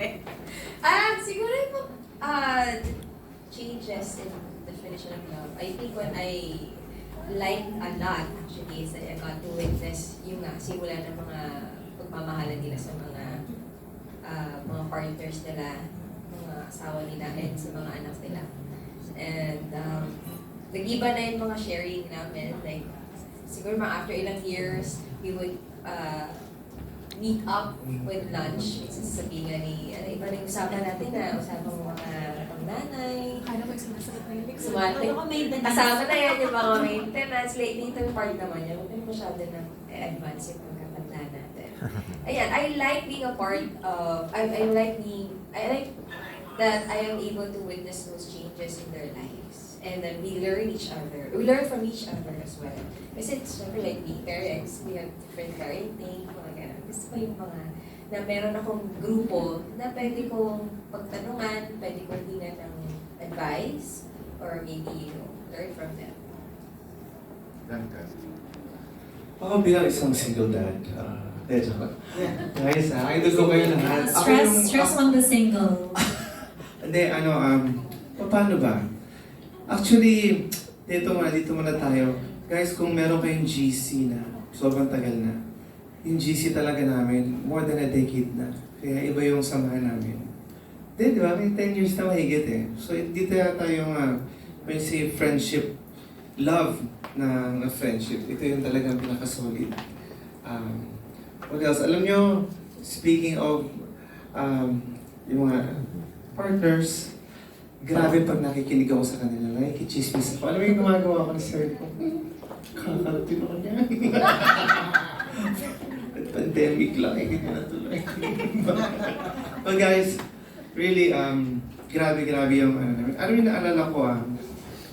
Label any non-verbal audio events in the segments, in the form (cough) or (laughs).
(laughs) Ah, siguro yung uh, changes in definition of love. I think when I like a lot actually is that I got to witness yung nga, simula ng mga pagmamahalan nila sa mga ah, mga partners nila, mga asawa nila, and sa mga anak nila. And um, nag-iba na yung mga sharing namin. Like, siguro mga after ilang years, we would uh, meet up with lunch. Sasabihin nga ni, ano, iba na yung usapan natin na usapang mga pangnanay, Kala ko yung sumasagot na Sumati. Kala ko maintenance. Kasama na yan yung mga maintenance. Late later part naman yan. Huwag tayo masyado na advance yung pagkatanda natin. (laughs) Ayan, I like being a part of, I, I like being, I like that I am able to witness those changes in their lives. And then we learn each other. We learn from each other as well. Kasi it's never like being parents. We have different parenting, mga ganun. Gusto ko yung mga na meron akong grupo na pwede kong pagtanungan, pwede kong hingan ng advice, or maybe, you know, learn from them. Ako bilang isang single dad, uh, eh, joke lang. Guys, ah, idol ko kayo lahat. Ako Stress, yung- stress on the single. (laughs) Hindi, ano, um, paano ba? Actually, dito muna, dito muna tayo. Guys, kung meron kayong GC na, sobrang tagal na, yung GC talaga namin, more than a decade na. Kaya iba yung samahan namin. Hindi, di ba? May 10 years na mahigit eh. So, dito yata yung, uh, you say friendship, love na friendship. Ito yung talagang pinaka-solid. Um, what else? Alam nyo, speaking of um, yung mga partners, grabe pag nakikinig ako sa kanila, nakikichismis ako. Alam mo yung gumagawa ko na sir ko? Kakarating ako niya. (laughs) Pandemic lang, eh, hindi na tuloy. (laughs) But guys, really, um, grabe, grabe yung ano namin. Alam mo yung naalala ko, ah,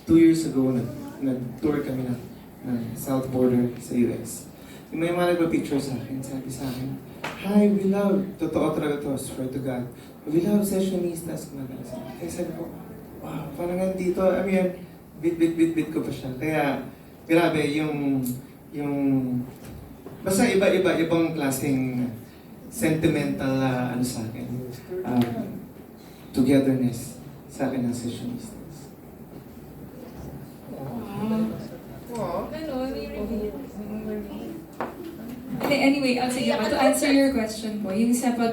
two years ago, nag, nag-tour kami ng, ng South Border sa US. Yung may mga nagpa-picture sa akin, sabi sa akin, Hi, we love, totoo talaga to, swear to God. We love sessionistas, kumagana sa akin. Kaya sabi ko, wow, parang nandito, I mean, bit, bit, bit, bit ko pa siya. Kaya, grabe, yung, yung, basta iba-iba, ibang klaseng sentimental, ah, ano sa akin, um, togetherness sa akin ng sessionistas. Ganun, Hindi, anyway, uh, sige, to answer your question po, yung sa pag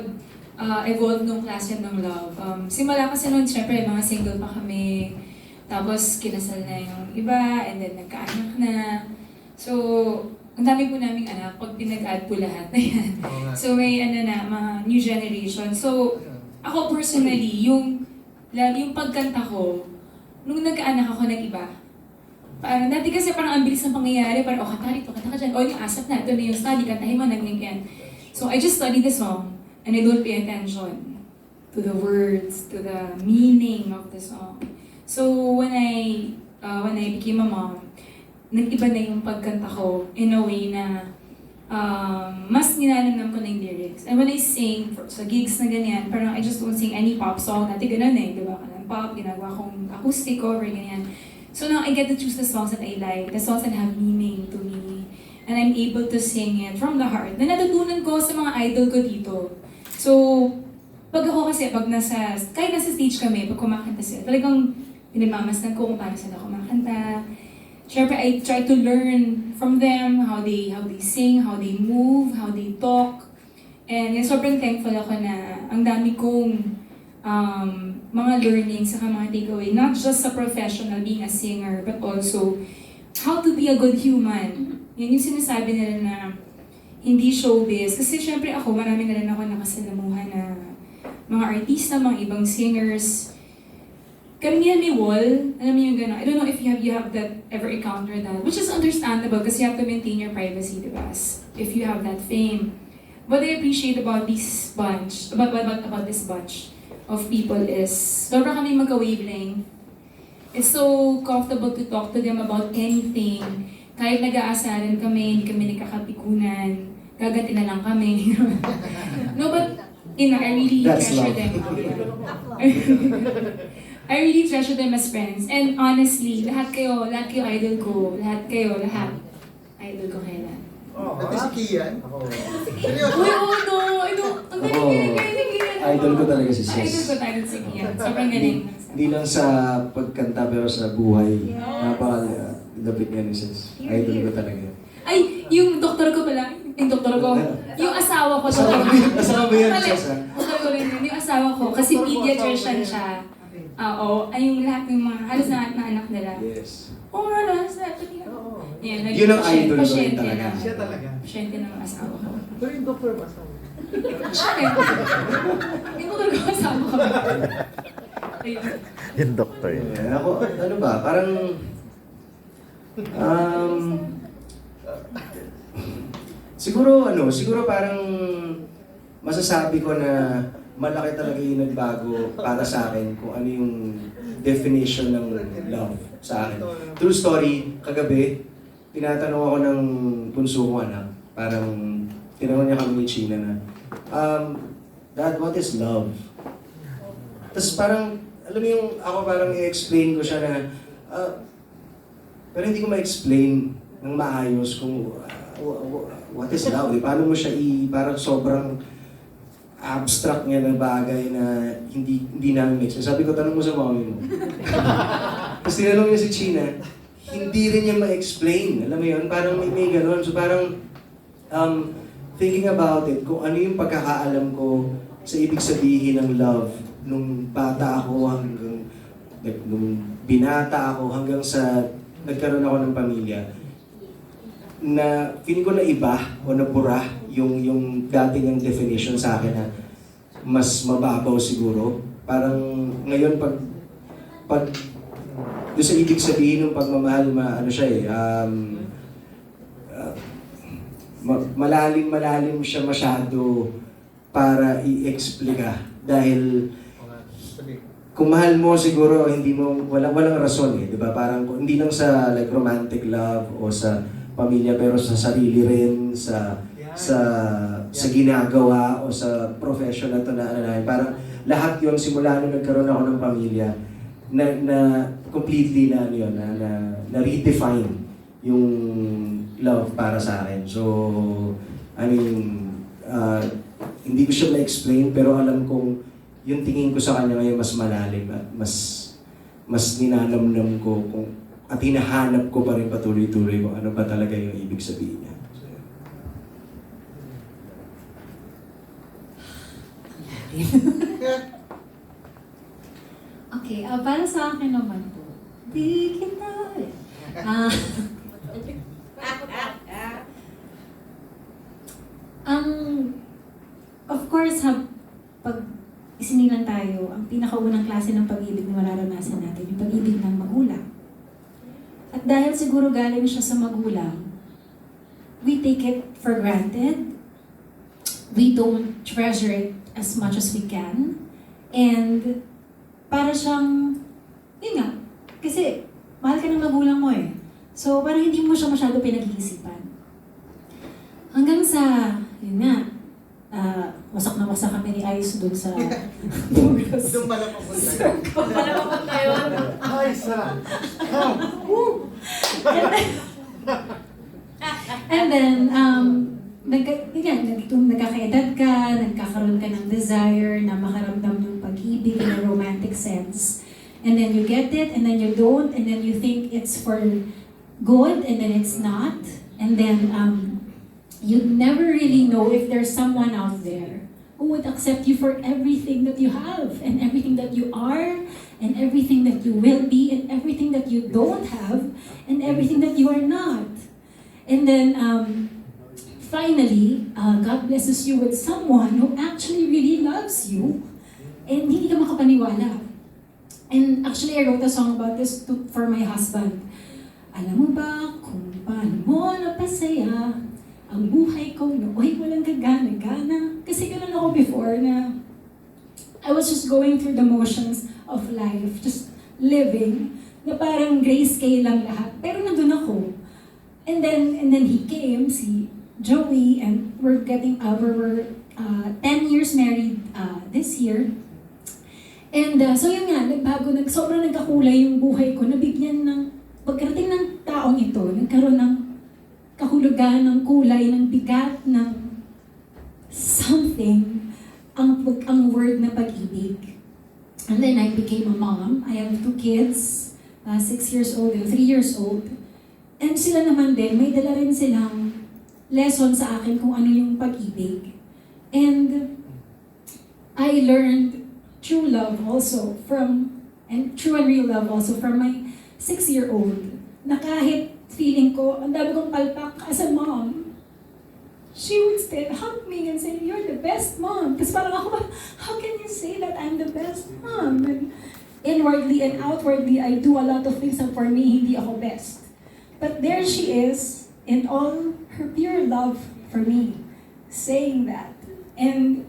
uh, evolve nung klase ng love. Um, simula kasi noon, syempre, mga single pa kami. Tapos, kinasal na yung iba, and then nagkaanak na. So, ang dami po naming anak, pag pinag-add po lahat na yan. So, may ano na, mga new generation. So, ako personally, yung, yung pagkanta ko, nung nagkaanak ako ng iba, Parang dati kasi parang ang bilis ng pangyayari, parang, oh, kanta rito, kanta ka dyan, oh, yung asap na, ito na yung study, kantahin mo, nag-link yan. So I just study the song, and I don't pay attention to the words, to the meaning of the song. So when I, uh, when I became a mom, nag-iba na yung pagkanta ko in a way na um, mas nilalanam ko na yung lyrics. And when I sing for, sa gigs na ganyan, parang I just don't sing any pop song. Dati ganun eh, di ba? Kanang pop, ginagawa kong acoustic cover, ganyan. So now I get to choose the songs that I like, the songs that have meaning to me. And I'm able to sing it from the heart. Na natutunan ko sa mga idol ko dito. So, pag ako kasi, pag nasa, kahit nasa stage kami, pag kumakanta sila, talagang pinagmamasdan ko kung paano sila kumakanta. Siyempre, I try to learn from them, how they, how they sing, how they move, how they talk. And sobrang thankful ako na ang dami kong um, mga learning sa mga takeaway, not just sa professional being a singer, but also how to be a good human. Yan yung sinasabi nila na hindi showbiz. Kasi syempre ako, marami na rin ako nakasalamuhan na mga artista, mga ibang singers. Karamihan may wall. Alam mo yung gano'n. I don't know if you have, you have that ever encountered that. Which is understandable kasi you have to maintain your privacy, di ba? If you have that fame. What I appreciate about this bunch, about, about, about this bunch, of people is sobrang kami magka-wavelength. It's so comfortable to talk to them about anything. Kahit nag-aasaran kami, hindi kami nagkakapikunan, gaganti na lang kami. (laughs) no, but, you know, I really That's treasure love. them. (laughs) I really treasure them as friends. And honestly, lahat kayo, lahat kayo idol ko, lahat kayo, lahat. Idol ko kailan. Ito si Kian. Ako, Uy, oh no! I don't, ang galing, idol ko talaga si Idol ko talaga si Kian. Sobrang galing. Hindi lang sa pagkanta pero sa buhay. Napaka-lapit niya ni Ses. Idol ko talaga. Ay, yung doktor ko pala. Yung doktor ko. Yung asawa ko. Asawa mo yun? Asawa mo yun. Ses, ha? Doktor ko rin yun. Yung asawa ko. Kasi pediatrician siya. Oo. Ay, yung lahat ng mga, halos lahat ng anak nila. Yes. Oo nga, no? Sa Yan, naging Yun ang pasyente- idol ko rin pasyente talaga. ng- Siya talaga. Pasyente ng asawa ko. Pero yung doktor ba sa Siya rin. Yung doktor ko asawa ko. Ayun. Yung doctor yun. Yeah, ako, ano ba, parang... Um, siguro, ano, siguro parang masasabi ko na malaki talaga yung nagbago para sa akin kung ano yung definition ng love sa akin. True story, kagabi, tinatanong ako ng bunso ko anak, parang tinanong niya kami ni China na, um, Dad, what is love? Tapos parang, alam mo yung, ako parang i-explain ko siya na, ah, pero hindi ko ma-explain ng maayos kung wha- what is love. Eh. Paano mo siya i, parang sobrang abstract niya ng bagay na hindi hindi namin sense. Sabi ko, tanong mo sa mommy mo. (laughs) Tapos tinanong niya si China, hindi rin niya ma-explain. Alam mo yun, parang may, may ganun. So parang, um, thinking about it, kung ano yung pagkakaalam ko sa ibig sabihin ng love nung bata ako hanggang like, nung binata ako hanggang sa nagkaroon ako ng pamilya na feeling ko na iba o nabura yung yung dati niyang definition sa akin na mas mababaw siguro. Parang ngayon pag pag doon sa ibig sabihin ng pagmamahal, ma, ano siya eh, um, uh, ma- malalim malalim siya masyado para i-explica dahil kung mahal mo siguro hindi mo wala walang rason eh, 'di ba? Parang hindi lang sa like romantic love o sa pamilya pero sa sarili rin, sa sa sa ginagawa o sa profession na to na ano parang lahat 'yon simula nung nagkaroon ako ng pamilya na, na completely na ano yun, na, na, na redefine yung love para sa akin. So, I mean, uh, hindi ko siya ma-explain pero alam kong yung tingin ko sa kanya ngayon mas malalim at mas mas ninanamnam ko kung at hinahanap ko pa rin patuloy-tuloy kung ano ba talaga yung ibig sabihin niya. So, yun. (laughs) Okay, ah, para sa akin naman po, di kita. Ah, (laughs) ang, of course, ha, pag isinilang tayo, ang pinakaunang klase ng pag-ibig na mararanasan natin, yung pag-ibig ng magulang. At dahil siguro galing siya sa magulang, we take it for granted. We don't treasure it as much as we can. And para siyang, yun nga, kasi mahal ka ng magulang mo eh. So parang hindi mo siya masyado pinag-iisipan. Hanggang sa, yun nga, ah, wasak na wasak kami ni Ayos (laughs) doon sa Burgos. Doon pala papunta. Para mapunta yun. Ay, sarap. (laughs) And then, um, nagka, nag, kung nagkakaedad ka, nagkakaroon ka ng desire na makaramdam ng pag-ibig in a romantic sense. And then you get it, and then you don't, and then you think it's for good, and then it's not. And then, um, you never really know if there's someone out there who would accept you for everything that you have, and everything that you are, and everything that you will be, and everything that you don't have, and everything that you are not. And then, um, finally, uh, God blesses you with someone who actually really loves you, and hindi ka makapaniwala. And actually, I wrote a song about this to, for my husband. Alam mo ba kung paano mo napasaya ang buhay ko nooy walang kagana-gana? Kasi ganun ako before na I was just going through the motions of life, just living, na parang grayscale lang lahat. Pero nandun ako. And then, and then he came, si Joey, and we're getting, uh, we're, uh, 10 years married uh, this year. And uh, so yun nga, nagbago, nag, sobrang nagkakulay yung buhay ko, nabigyan ng, pagkarating ng taong ito, nagkaroon ng kahulugan, ng kulay, ng bigat, ng something ang, ang word na pag-ibig. And then I became a mom. I have two kids, uh, six years old and three years old. And sila naman din, may dala rin silang lesson sa akin kung ano yung pag-ibig. And I learned true love also from, and true and real love also from my six-year-old na kahit feeling ko, ang dami kong palpak as a mom, she would still hug me and say, you're the best mom. Tapos parang ako, how can you say that I'm the best mom? And inwardly and outwardly, I do a lot of things na for me, hindi ako best. But there she is, in all her pure love for me, saying that. And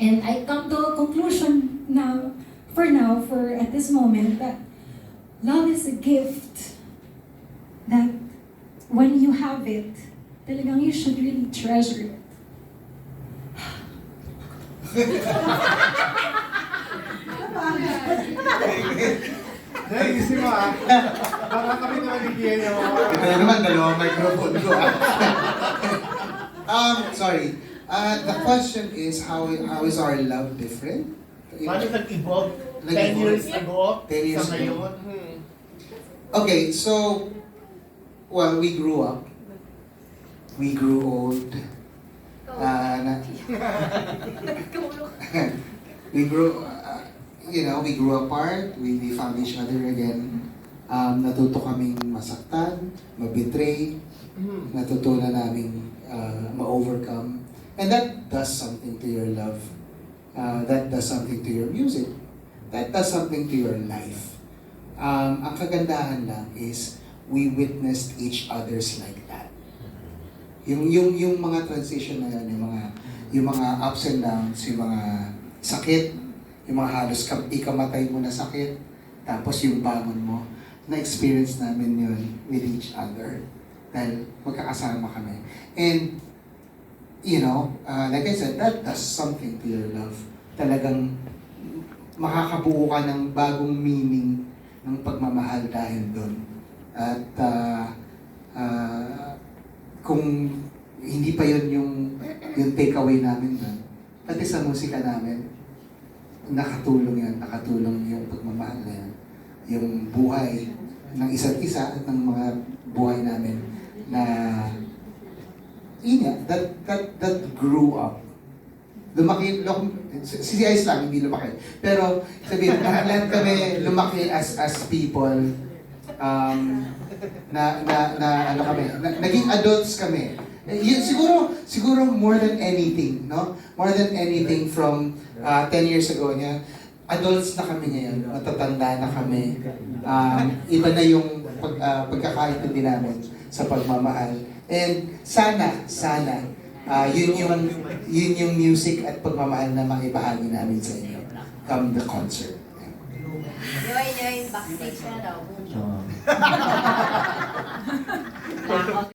and I come to a conclusion now, for now, for at this moment, that love is a gift that when you have it, talagang you should really treasure it. Naisip mo ah. Baka kami naman bigyan niyo. Ito na naman, dalawang microphone ko. ah. (laughs) um, sorry. Uh, the question is, how how is our love different? Paano nag-evolve 10 years ago 10 years sa ngayon? Hmm. Okay, so, well, we grew up. We grew old. Uh, na, (laughs) we grew, uh, you know, we grew apart. We, we found each other again. Um, natuto kaming masaktan, mabitray, Hmm. natutunan naming uh, ma-overcome. And that does something to your love. Uh, that does something to your music. That does something to your life. Um, ang kagandahan lang is we witnessed each other's like that. Yung yung yung mga transition na yun, yung mga yung mga ups and downs, yung mga sakit, yung mga halos kam, ikamatay mo na sakit, tapos yung bangon mo, na-experience namin yun with each other dahil magkakasama kami. And, you know, uh, like I said, that does something to your love. Talagang makakabuo ka ng bagong meaning ng pagmamahal dahil doon. At uh, uh, kung hindi pa yun yung, yung takeaway namin doon, pati sa musika namin, nakatulong yan, nakatulong yung pagmamahal na yan. Yung buhay ng isa't isa at ng mga buhay namin na yun that, that, that grew up. Lumaki, lum, si Ice lang, hindi lumaki. Pero sabihin, (laughs) lahat kami lumaki as as people. Um, na, na, na, ano kami, na, naging adults kami. Eh, Yun, siguro, siguro more than anything, no? More than anything from uh, 10 years ago niya, adults na kami ngayon, matatanda na kami. Um, iba na yung pag, uh, pagkakaintindi namin sa pagmamahal. And sana, sana, uh, yun yung yun yung music at pagmamahal na maibahagi namin sa inyo come the concert. Yoy, yoy, backstage na daw. (laughs)